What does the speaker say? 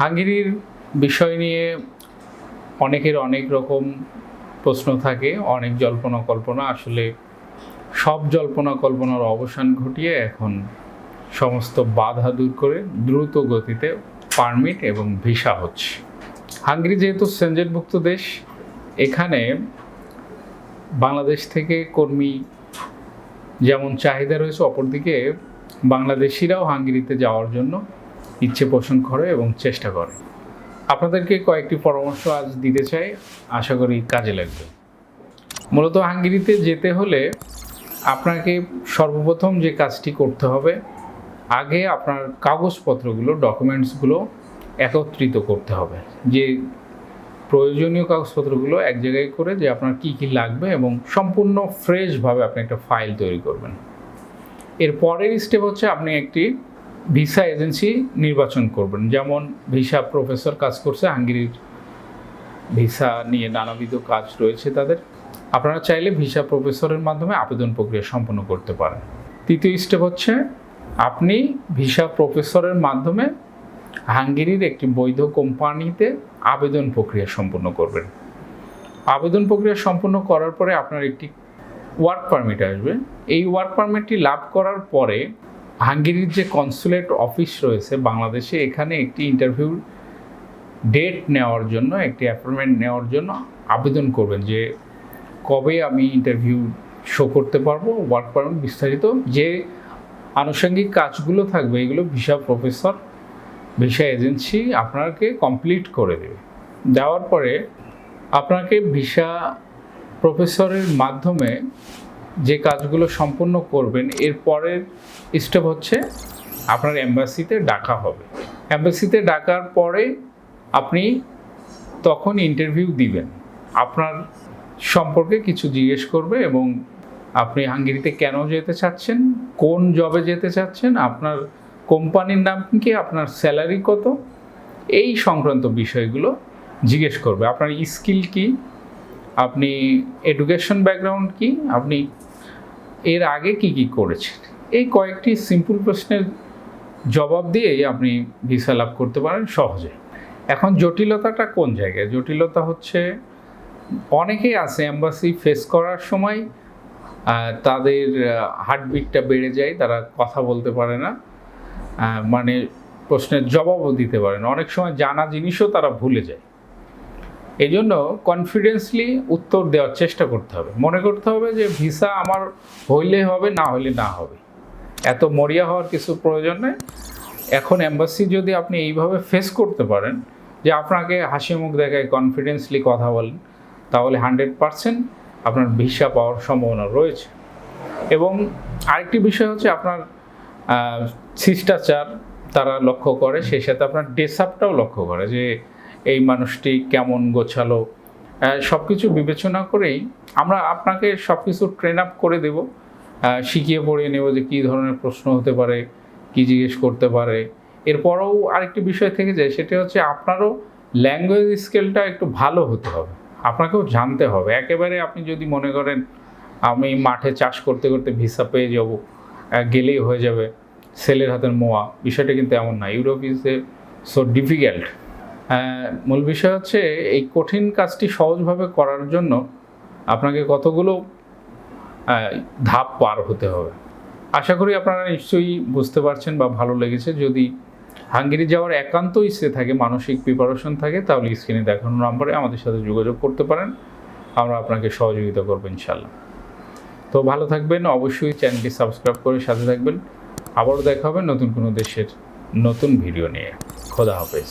হাঙ্গেরির বিষয় নিয়ে অনেকের অনেক রকম প্রশ্ন থাকে, অনেক জল্পনা কল্পনা আসলে সব জল্পনা কল্পনার অবসান ঘটিয়ে এখন সমস্ত বাধা দূর করে দ্রুত গতিতে পারমিট এবং ভিসা হচ্ছে। হাঙ্গেরি যেহেতু সেনজেটভুক্ত দেশ, এখানে বাংলাদেশ থেকে কর্মী যেমন চাহিদা রয়েছে, অপরদিকে বাংলাদেশিরাও হাঙ্গেরিতে যাওয়ার জন্য ইচ্ছে পোষণ করে এবং চেষ্টা করে। আপনাদেরকে কয়েকটি পরামর্শ আজ দিতে চাই, আশা করি কাজে লাগবে। মূলত হাঙ্গেরিতে যেতে হলে আপনাকে সর্বপ্রথম যে কাজটি করতে হবে, আগে আপনার কাগজপত্রগুলো, ডকুমেন্টসগুলো একত্রিত করতে হবে। যে প্রয়োজনীয় কাগজপত্রগুলো এক জায়গায় করে যে আপনার কি কি লাগবে এবং সম্পূর্ণ ফ্রেশভাবে আপনি একটা ফাইল তৈরি করবেন। এর পরের স্টেপ হচ্ছে আপনি একটি ভিসা এজেন্সি নির্বাচন করবেন। যেমন ভিসা প্রফেসর কাজ করছে, হাঙ্গেরির ভিসা নিয়ে নানাবিধ কাজ রয়েছে তাদের। আপনারা চাইলে ভিসা প্রফেসরের মাধ্যমে আবেদন প্রক্রিয়া সম্পন্ন করতে পারেন। তৃতীয় স্টেপ হচ্ছে, আপনি ভিসা প্রফেসরের মাধ্যমে হাঙ্গেরির একটি বৈধ কোম্পানিতে আবেদন প্রক্রিয়া সম্পন্ন করবেন। আবেদন প্রক্রিয়া সম্পন্ন করার পরে আপনার একটি ওয়ার্ক পারমিট আসবে। এই ওয়ার্ক পারমিটটি লাভ করার পরে হাঙ্গেরির যে কনসুলেট অফিস রয়েছে বাংলাদেশে, এখানে একটি ইন্টারভিউ ডেট নেওয়ার জন্য, একটি অ্যাপয়েন্টমেন্ট নেওয়ার জন্য আবেদন করবেন যে কবে আমি ইন্টারভিউ শো করতে পারব ওয়ার্ক পারমিট বিস্তারিত। যে আনুষঙ্গিক কাজগুলো থাকবে, এগুলো ভিসা প্রফেসর ভিসা এজেন্সি আপনাকে কমপ্লিট করে দেবে। দেওয়ার পরে আপনাকে ভিসা প্রফেসরের মাধ্যমে যে কাজগুলো সম্পন্ন করবেন, এর পরের স্টেপ হচ্ছে আপনার অ্যাম্বাসিতে ডাকা হবে। অ্যাম্বাসিতে ডাকার পরে আপনি তখন ইন্টারভিউ দিবেন। আপনার সম্পর্কে কিছু জিজ্ঞেস করবে এবং আপনি হাঙ্গেরিতে কেন যেতে চাচ্ছেন, কোন জবে যেতে চাচ্ছেন, আপনার কোম্পানির নাম কি, আপনার স্যালারি কত, এই সংক্রান্ত বিষয়গুলো জিজ্ঞেস করবে। আপনার স্কিল কি, আপনি এডুকেশন ব্যাকগ্রাউন্ড কি, আপনি এর আগে কি কি করেছেন? এই কয়েকটি সিম্পল প্রশ্নের জবাব দিয়েই আপনি ভিসা লাভ করতে পারেন সহজে। এখন জটিলতাটা কোন জায়গায়? জটিলতা হচ্ছে, অনেকেই আছে অ্যাম্বাসি ফেস করার সময় তাদের হার্টবিটটা বেড়ে যায়, তারা কথা বলতে পারে না মানে প্রশ্নের জবাবও দিতে পারে না। অনেক সময় জানা জিনিসও তারা ভুলে যায়। এই জন্য কনফিডেন্সলি উত্তর দেওয়ার চেষ্টা করতে হবে। মনে করতে হবে যে ভিসা আমার হইলে হবে, না হইলে না হবে। এত মরিয়া হওয়ার কিছু প্রয়োজন নেই। এখন অ্যাম্বাসি যদি আপনি এইভাবে ফেস করতে পারেন, যে আপনাকে হাসি মুখ দেখায় কনফিডেন্সলি কথা বলেন, তাহলে হান্ড্রেড পারসেন্ট আপনার ভিসা পাওয়ার সম্ভাবনা রয়েছে। এবং আরেকটি বিষয় হচ্ছে আপনার শিষ্টাচার তারা লক্ষ্য করে, সেই সাথে আপনার ডেসাপটাও লক্ষ্য করে যে এই মানুষটি কেমন গোছালো? সব কিছু বিবেচনা করেই আমরা আপনাকে সব কিছু ট্রেন আপ করে দেব। শিখিয়ে পড়িয়ে নেব যে কী ধরনের প্রশ্ন হতে পারে, কী জিজ্ঞেস করতে পারে। এরপরেও আরেকটি বিষয় থেকে যায়, সেটা হচ্ছে আপনারও ল্যাঙ্গুয়েজ স্কেলটা একটু ভালো হতে হবে। আপনাকেও জানতে হবে। একেবারে আপনি যদি মনে করেন, আমি মাঠে চাষ করতে করতে ভিসা পেয়ে যাব গেলেই হয়ে যাবে, ছেলের হাতের মোয়া, বিষয়টা কিন্তু এমন না। Europe is a so difficult মূল বিষয় হচ্ছে এই কঠিন কাজটি সহজভাবে করার জন্য আপনাকে কতগুলো ধাপ পার হতে হবে। আশা করি আপনারা নিশ্চয়ই বুঝতে পারছেন বা ভালো লেগেছে। যদি হাঙ্গেরি যাওয়ার একান্ত ইচ্ছে থাকে, মানসিক প্রিপারেশন থাকে, তাহলে স্ক্রিনে দেখানো নাম্বারে আমাদের সাথে যোগাযোগ করতে পারেন। আমরা আপনাকে সহযোগিতা করব ইনশাল্লাহ তো ভালো থাকবেন, অবশ্যই চ্যানেলটি সাবস্ক্রাইব করে সাথে থাকবেন। আবারও দেখা হবে নতুন কোনো দেশের নতুন ভিডিও নিয়ে। খোদা হাফেজ।